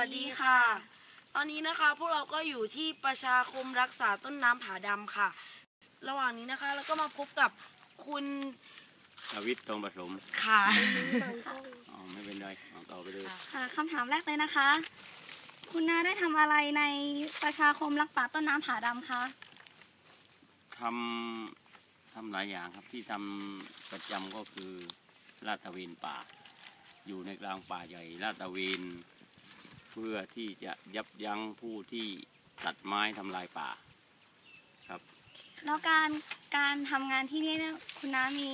วัสดีค่ะ ตอนนี้นะคะพวกเราก็อยู่ที่ประชาคมรักษาต้นน้ำผาดำค่ะ ระหว่างนี้นะคะเราก็มาพบกับคุณทวิตทองผสมค่ะอ๋อไม่เป็นไรเอาต่อไปเลยค่ะคำถามแรกเลยนะคะ คุณนาได้ทำอะไรในประชาคมรักป่าต้นน้ำผาดำคะทำทำหลายอย่างครับที่ทำประจำก็คือลาดตระเวนป่า อยู่ในกลางป่าใหญ่ลาดตระเวน เพื่อที่จะยับยั้งผู้ที่ตัดไม้ทำลายป่าครับแล้วการการทำงานที่นี่เนี่ยคุณน้ามี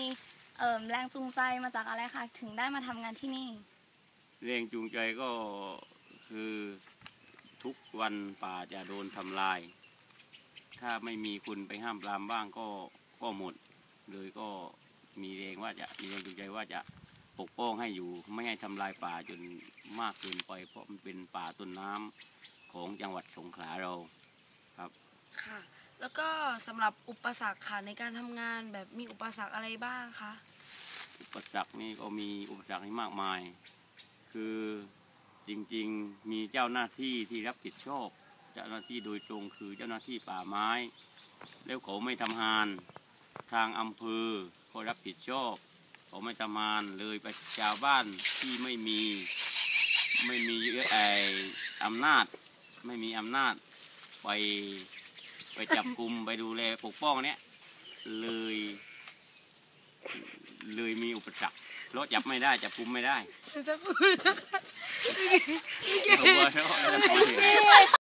เอ่อแรงจูงใจมาจากอะไรคะถึงได้มาทำงานที่นี่ แรงจูงใจก็คือทุกวันป่าจะโดนทำลาย ถ้าไม่มีคุณไปห้ามปรามบ้างก็ก็หมด เลยก็มีแรงว่าจะมีแรงจูงใจว่าจะ ปกป้องให้อยู่ไม่ให้ทำลายป่าจนมากเกินไป เพราะมันเป็นป่าต้นน้ำของจังหวัดสงขลาเราค่ะ แล้วก็สำหรับอุปสรรคค่ะในการทำงานแบบมีอุปสรรคอะไรบ้างคะอุปสรรคนี่ก็มีอุปสรรคให้มากมาย คือจริงๆมีเจ้าหน้าที่ที่รับผิดชอบเจ้าหน้าที่โดยตรงคือเจ้าหน้าที่ป่าไม้ แล้วเขาไม่ทำงานทางอำเภอก็รับผิดชอบ เขาไม่ทำงานเลยประชาวบ้านที่ไม่มีไม่มีไออำนาจ ไม่มีอำนาจ ไปไปจับกลุ่มไปดูแลปกป้องเนี้ยเลย เลยมีอุปสรรคเพราะจับไม่ได้จับกุมไม่ได้